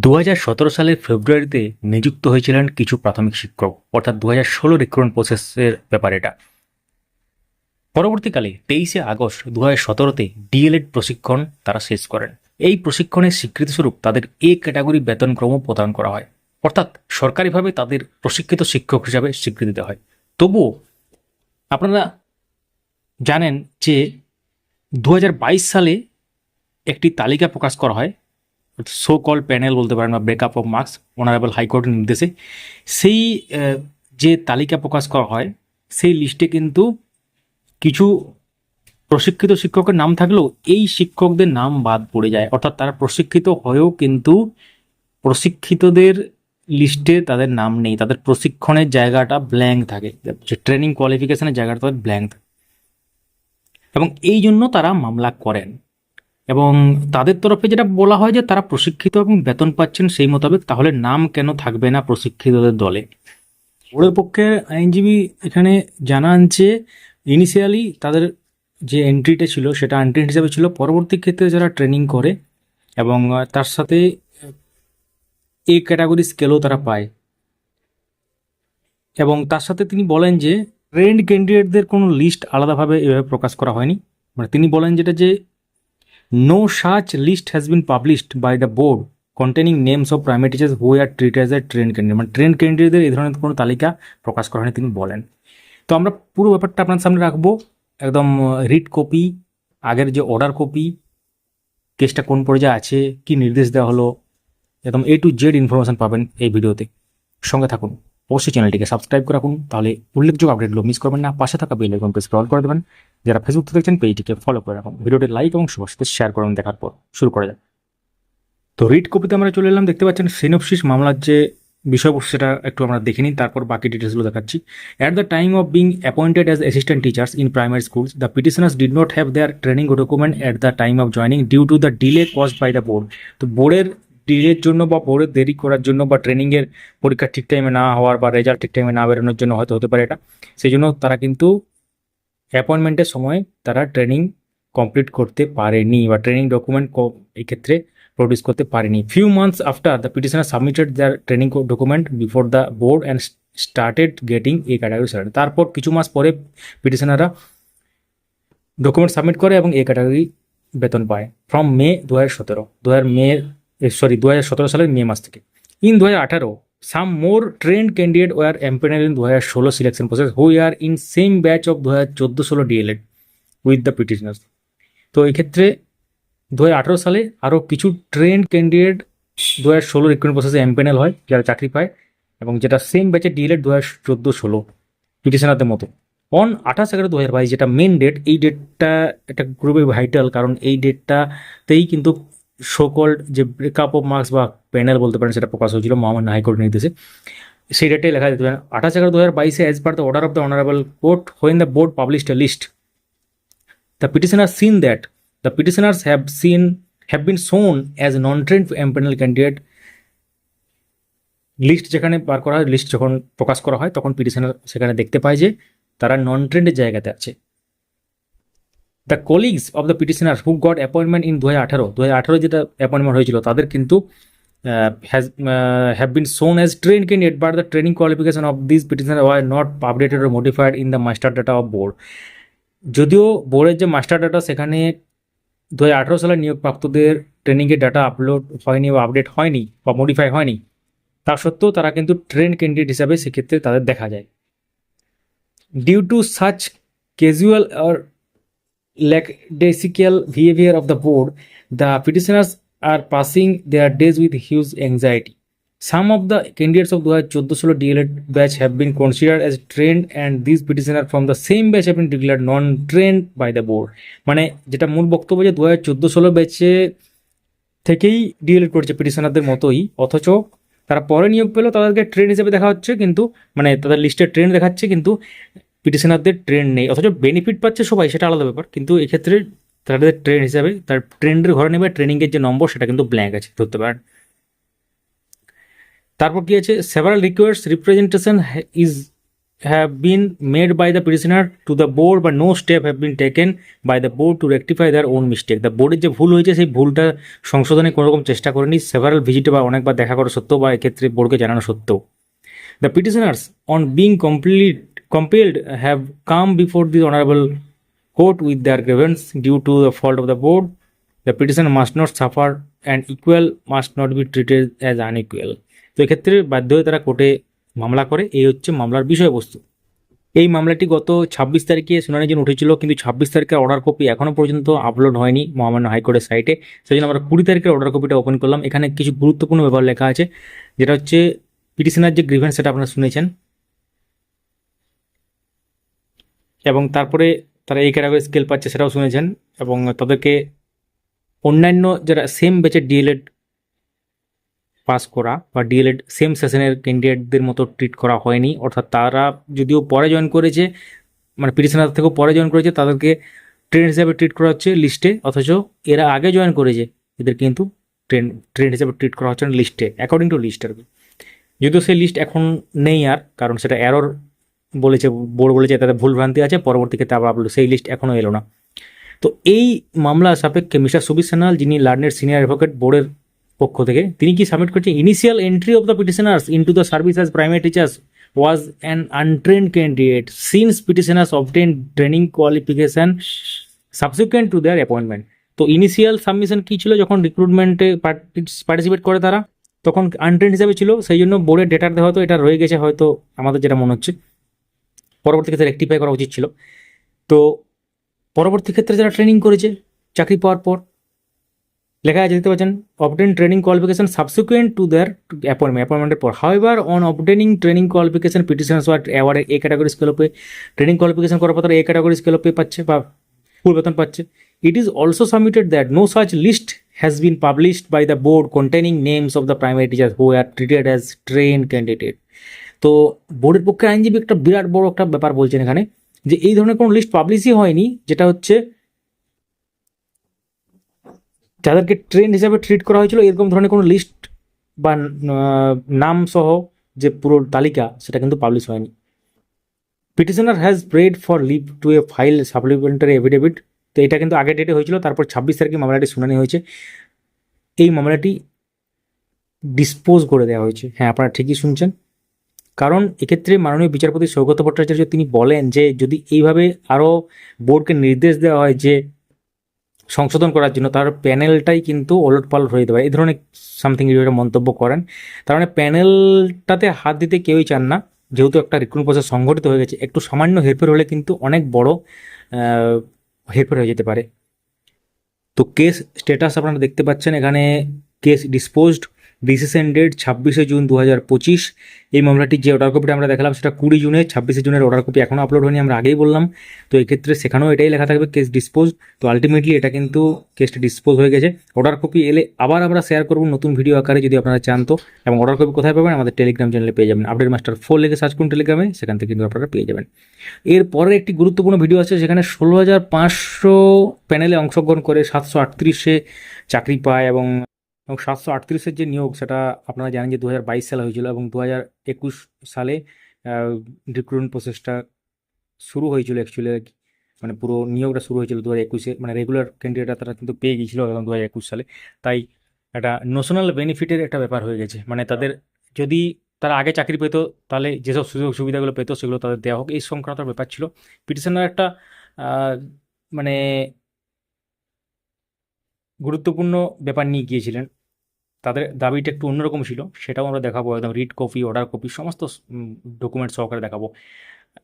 দু সালের ফেব্রুয়ারিতে নিযুক্ত হয়েছিলেন কিছু প্রাথমিক শিক্ষক, অর্থাৎ দু হাজার ষোলো রিক্রুটমেন্ট প্রসেসের ব্যাপার এটা। পরবর্তীকালে তেইশে আগস্ট দু হাজার সতেরোতে ডিএলএড প্রশিক্ষণ তারা শেষ করেন। এই প্রশিক্ষণের স্বীকৃতিস্বরূপ তাদের এ ক্যাটাগরি বেতনক্রম প্রদান করা হয়, অর্থাৎ সরকারিভাবে তাদের প্রশিক্ষিত শিক্ষক হিসাবে স্বীকৃতি দেওয়া হয়। তবুও আপনারা জানেন যে দু হাজার বাইশ সালে একটি তালিকা প্রকাশ করা হয় সো কল প্যানেল বলতে পারেন বা ব্রেকআপ অফ মার্কস অনারেবল হাইকোর্টের নির্দেশে, সেই যে তালিকা প্রকাশ করা হয়, সেই লিস্টে কিন্তু কিছু প্রশিক্ষিত শিক্ষকের নাম থাকলেও এই শিক্ষকদের নাম বাদ পড়ে যায়। অর্থাৎ তারা প্রশিক্ষিত হয়েও কিন্তু প্রশিক্ষিতদের লিস্টে তাদের নাম নেই। তাদের প্রশিক্ষণের জায়গাটা ব্ল্যাঙ্ক থাকে। যে ট্রেনিং কোয়ালিফিকেশনের জায়গাটা তাদের ব্ল্যাঙ্ক থাকে। এবং এই জন্য তারা মামলা করেন। এবং তাদের তরফে যেটা বলা হয় যে তারা প্রশিক্ষিত এবং বেতন পাচ্ছেন সেই মোতাবেক, তাহলে নাম কেন থাকবে না প্রশিক্ষিতদের দলে? ওদের পক্ষে আইনজীবী এখানে জানান যে ইনিশিয়ালি তাদের যে এন্ট্রিটা ছিল, সেটা এন্ট্রি হিসাবে ছিল। পরবর্তী ক্ষেত্রে যারা ট্রেনিং করে এবং তার সাথে এ ক্যাটাগরি স্কেলও তারা পায়। এবং তার সাথে তিনি বলেন যে ট্রেন্ড ক্যান্ডিডেটদের কোনো লিস্ট আলাদাভাবে এভাবে প্রকাশ করা হয়নি। মানে তিনি বলেন যেটা যে no such list has been published by the board containing names of primary teachers who are treat as a train candidate মানে ট্রেন ক্যান্ডিডেটদের এই ধরনের কোনো তালিকা প্রকাশ করা হয়নি, তিনি বলেন। তো আমরা পুরো ব্যাপারটা আপনার সামনে রাখব। একদম রিড কপি আগের যে অর্ডার কপি কেসটা কোন পর্যায়ে আছে, কি নির্দেশ দেওয়া হলো, একদম এ টু জেড ইনফরমেশন পাবেন এই ভিডিওতে সঙ্গে থাকুন। অবশ্যই চ্যানেলটিকে সাবস্ক্রাইব করে রাখুন, তাহলে উল্লেখযোগ্য আপডেটগুলো মিস করবেন না। পাশে থাকা বেল আইকনকে স্ক্রল করে দেবেন। যারা ফেসবুক থেকে দেখছেন পেজটিকে ফলো করে রাখুন। ভিডিওটি লাইক এবং সবার সাথে শেয়ার করুন দেখার পর। শুরু করা যাক। তো রিড কপিতে আমরা চলে এলাম। দেখতে পাচ্ছেন সিনোপসিস মামলার যে বিষয়বস্তু সেটা একটু আমরা দেখে নিই। তারপর বাকি ডিটেলসগুলো দেখাচ্ছি। At the time of being appointed as assistant teachers in primary schools the petitioners did not have their training document at the time of joining due to the delay caused by the board তো বোর্ডের ডিলের জন্য বা বোর্ডের দেরি করার জন্য বা ট্রেনিংয়ের পরীক্ষা ঠিক টাইমে না হওয়ার বা রেজাল্ট ঠিক টাইমে না বেরোনোর জন্য হয়তো হতে পারে এটা। সেই জন্য তারা কিন্তু অ্যাপয়েন্টমেন্টের সময় তারা ট্রেনিং কমপ্লিট করতে পারেনি বা ট্রেনিং ডকুমেন্ট এই ক্ষেত্রে প্রডিউস করতে পারেনি। Few months after the petitioner submitted their training document before the board and started getting এই ক্যাটাগরি স্যালারি তারপর কিছু মাস পরে পিটিশনাররা ডকুমেন্ট সাবমিট করে এবং এই ক্যাটাগরি বেতন পায়। ফ্রম মে দু হাজার সতেরো। দু হাজার মে সরি দু হাজার সতেরো সালের মে মাস থেকে। ইন দু হাজার আঠারো some more trained candidate were empanel in দু হাজার ষোলো selection process who are in same batch of দু হাজার চোদ্দ ষোলো ডিএলএড উইথ দ্য পিটিশনার্স তো এই ক্ষেত্রে দু হাজার সালে আরও কিছু ট্রেন্ড ক্যান্ডিডেট দু হাজার ষোলো রিক্রুটমেন্ট প্রসেসে এম্পেনাল হয়, যারা চাকরি পায়, এবং যেটা সেম ব্যাচে ডিএলএড দু হাজার চোদ্দ ষোলো পিটিশনারদের মতো। অন আঠাশ এগারো দু হাজার বাইশ যেটা মেন ডেট এই ডেটটা একটা গ্রুপে ভাইটাল কারণ এই ডেটটাতেই কিন্তু সোকল্ড যে ব্রেকআপ অফ মার্কস বা প্যানেল বলতে পারেন, সেটা প্রকাশ হয়েছিল, মহামান্য হাইকোর্ট নির্দেশে। সেই ডেটে লেখা যেতে পারে, আঠাশ এগারো দু হাজার বাইশে as per the order of the honourable court when the board published a list the petitioner seen that the petitioners have seen have been shown as non trained empanel candidate list যেখানে বার করা হয় list যখন প্রকাশ করা হয়, তখন petitioner সেখানে দেখতে পায় যে তারা নন ট্রেন্ডের জায়গাতে আছে। The colleagues of the petitioner who got appointment in দু হাজার আঠারো দু হাজার আঠারো যেটা অ্যাপয়েন্টমেন্ট হয়েছিল, তাদের কিন্তু has have been shown as train candidate but the training qualification of this petitioner were not updated or modified in the master data of board যদিও বোর্ডের যে মাস্টার ডাটা সেখানে দু হাজার আঠারো সালে নিয়োগপ্রাপ্তদের ট্রেনিংয়ের ডাটা আপলোড হয়নি বা আপডেট হয়নি বা মডিফাই হয়নি, তা সত্ত্বেও তারা কিন্তু ট্রেন ক্যান্ডিডেট হিসাবে সেক্ষেত্রে তাদের দেখা যায়। Due to such casual or lackadaisical behavior of the board, the petitioners are passing their days with huge anxiety. Some of the candidates of 2014 DLED batch have been considered as trained and these petitioners from the same batch have been declared non-trained by the board. মানে যেটা মূল বক্তব্য যে দু হাজার ব্যাচে থেকেই D.El.Ed করছে পিটিশনারদের মতোই অথচ তারা পরে নিয়োগ পেল তাদেরকে ট্রেন হিসেবে দেখা হচ্ছে কিন্তু মানে তাদের লিস্টে ট্রেন দেখাচ্ছে কিন্তু পিটিশনারদের ট্রেন নেই। অথচ বেনিফিট পাচ্ছে সবাই, সেটা আলাদা ব্যাপার। কিন্তু এক্ষেত্রে তাদের ট্রেন হিসাবে, তার ট্রেন্ডের ঘরে নেবে ট্রেনিংয়ের যে নম্বর, সেটা কিন্তু ব্ল্যাঙ্ক আছে, ধরতে পারেন। তারপর কি আছে? Several requires representation is have been made by the petitioner to the board বা no step have been taken by the board to rectify their own mistake. The বোর্ডের যে ভুল হয়েছে, সেই ভুলটা সংশোধনে কোনো রকম চেষ্টা করেনি। সেভারাল ভিজিটে বা অনেকবার দেখা করা সত্ত্বেও বা এক্ষেত্রে বোর্ডকে জানানো সত্ত্বেও। The petitioners on being complete compelled, have come before the honorable court with their grievance due to the fault of the board. The petitioner must not suffer and equal must not be treated as unequal. তো এক্ষেত্রে বাধ্য হয়ে তারা কোর্টে মামলা করে। এই হচ্ছে মামলার বিষয়বস্তু। এই মামলাটি গত ছাব্বিশ তারিখে শুনানির জন্য উঠেছিল, কিন্তু ছাব্বিশ তারিখের অর্ডার কপি এখনও পর্যন্ত আপলোড হয়নি মহামান্য হাইকোর্টের সাইটে সেই জন্য আমরা কুড়ি তারিখের অর্ডার কপিটা ওপেন করলাম। এখানে কিছু গুরুত্বপূর্ণ ব্যাপার লেখা আছে, যেটা হচ্ছে পিটিশনার যে গ্রিভেন্স সেটা আপনারা শুনেছেন। এবং তারপরে তারা এই ক্যাটাগরি স্কেল পাচ্ছে সেটাও শুনেছেন এবং তাদেরকে অন্যান্য যারা সেম ব্যাচের ডিএলএড পাস করা বা ডিএলএড সেম সেশনের ক্যান্ডিডেটদের মতো ট্রিট করা হয়নি, অর্থাৎ তারা যদিও পরে জয়েন করেছে মানে পিটিশনার থেকেও পরে জয়েন করেছে, তাদেরকে ট্রেন হিসাবে ট্রিট করা হচ্ছে লিস্টে অথচ এরা আগে জয়েন করেছে, এদের কিন্তু ট্রেন ট্রেন হিসাবে ট্রিট করা হচ্ছে লিস্টে অ্যাকর্ডিং টু লিস্ট আর কি যদিও সেই লিস্ট এখন নেই আর, কারণ সেটা অ্যারোর বলেছে, বোর্ড বলেছে তাদের ভুল ভ্রান্তি আছে, পরবর্তী ক্ষেত্রে আবার আপলোড সেই লিস্ট এখনও এলো না। তো এই মামলা সাপেক্ষে মিস্টার সুবির সান্যাল যিনি লার্নের সিনিয়র অ্যাডভোকেট বোর্ডের পক্ষ থেকে, তিনি কি সাবমিট করছেন? Initial entry of the petitioners into the service as primary teachers was an untrained candidate since petitioners obtain training qualification subsequent to their appointment তো ইনিশিয়াল সাবমিশন কী ছিল? যখন রিক্রুটমেন্টে পার্টিসিপেট করে তারা, তখন আনট্রেন্ড হিসাবে ছিল, সেই জন্য বোর্ডের ডেটাতে হয়তো এটা রয়ে গেছে, হয়তো আমাদের যেটা মনে হচ্ছে। পরবর্তী ক্ষেত্রে রেক্টিফাই করা উচিত ছিল। তো পরবর্তী ক্ষেত্রে যারা ট্রেনিং করেছে, চাকরি পাওয়ার পর, লেখা আছে, দেখতে পাচ্ছেন obtain training qualification subsequent to their appointment অ্যাপয়েন্টমেন্টের পর। However on obtaining training qualification petitions were অ্যাওয়ার্ডে A category স্কেলপে ট্রেনিং কোয়ালিফিকেশন করার পর তারা এ ক্যাটাগরি স্কেলপে পাচ্ছে বা ফুল বেতন পাচ্ছে। It is also submitted that no such list has been published by the board containing names of the primary teachers who are treated as train candidate তো বোর্ডের পক্ষে আইনজীবী একটা বিরাট বড় একটা ব্যাপার বলছেন এখানে, যে এই ধরনের কোনো লিস্ট পাবলিশই হয়নি, যেটা হচ্ছে যাদেরকে ট্রেন হিসাবে ট্রিট করা হয়েছিল, এরকম ধরনের কোনো লিস্ট বা নাম সহ যে পুরো তালিকা, সেটা কিন্তু পাবলিশ হয়নি। Petitioner has prayed for leave to a file supplementary affidavit তো এটা কিন্তু আগের ডেটে হয়েছিল, তারপর ছাব্বিশ তারিখে মামলাটি শুনানি হয়েছে। এই মামলাটি ডিসপোজ করে দেওয়া হয়েছে। হ্যাঁ আপনারা ঠিকই শুনছেন। কারণ এক্ষেত্রে মাননীয় বিচারপতি সৌগত ভট্টাচার্য তিনি বলেন যে যদি এইভাবে আরও বোর্ডকে নির্দেশ দেওয়া হয় যে সংশোধন করার জন্য, তার প্যানেলটাই কিন্তু ওলট পালট হয়ে পারে এই ধরনের সামথিং একটা মন্তব্য করেন। তার মানে প্যানেলটাতে হাত দিতে কেউই চান না। যেহেতু একটা রিক্রুট প্রসেস সংঘটিত হয়ে গেছে, একটু সামান্য হেরফের হলে কিন্তু অনেক বড় হেরফের হয়ে যেতে পারে। তো কেস স্ট্যাটাস আপনারা দেখতে পাচ্ছেন, এখানে কেস ডিসপোজড ডিসিশন ডেট ছাব্বিশে জুন দু হাজার পঁচিশ। এই মামলাটির যে অর্ডার কপিটা আমরা দেখালাম, সেটা কুড়ি জুনে, ছাব্বিশে জুনের অর্ডার কপি এখনও আপলোড হয়নি, আমরা আগেই বললাম। তো এক্ষেত্রে সেখানেও এটাই লেখা থাকবে কেস ডিসপোজ তো আলটিমেটলি এটা কিন্তু কেসটা ডিসপোজ হয়ে গেছে। অর্ডার কপি এলে আবার আমরা শেয়ার করব নতুন ভিডিও আকারে, যদি আপনারা চান তো। এবং অর্ডার কপি কোথায় পাবেন? আমাদের টেলিগ্রাম চ্যানেলে পেয়ে যাবেন। আপডেট মাস্টার ফোর লেগে সার্চ করুন টেলিগ্রামে সেখান থেকে কিন্তু আপনারা পেয়ে যাবেন। এরপরে একটি গুরুত্বপূর্ণ ভিডিও আছে সেখানে ষোলো হাজার পাঁচশো প্যানেলে অংশগ্রহণ করে সাতশো আটত্রিশে চাকরি পায় এবং এবং সাতশো আটত্রিশের যে নিয়োগ, সেটা আপনারা জানেন যে দু বাইশ সালে হয়েছিল এবং দু হাজার একুশ সালে রিক্রুটমেন্ট প্রসেসটা শুরু হয়েছিল অ্যাকচুয়ালি মানে পুরো নিয়োগটা শুরু হয়েছিল দু হাজার একুশে মানে রেগুলার ক্যান্ডিডেটরা তারা কিন্তু পেয়ে গিয়েছিল এবং দু হাজার একুশ সালে। তাই একটা ন্যাশনাল বেনিফিটের একটা ব্যাপার হয়ে গেছে। মানে তাদের যদি তারা আগে চাকরি পেতো, তাহলে যেসব সুযোগ সুবিধাগুলো পেতো, সেগুলো তাদের দেওয়া হোক। এই সংক্রান্ত ব্যাপার ছিল। পিটিশনার একটা মানে গুরুত্বপূর্ণ ব্যাপার নিয়ে গিয়েছিলেন। তাদের দাবিটা একটু অন্যরকম ছিল, সেটাও আমরা দেখাবো। একদম রিড কপি অর্ডার কপি সমস্ত ডকুমেন্ট সহকারে দেখাবো।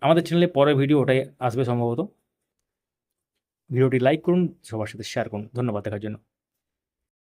আমাদের চ্যানেলে পরের ভিডিও ওটাই আসবে সম্ভবত। ভিডিওটি লাইক করুন, সবার সাথে শেয়ার করুন। ধন্যবাদ দেখার জন্য।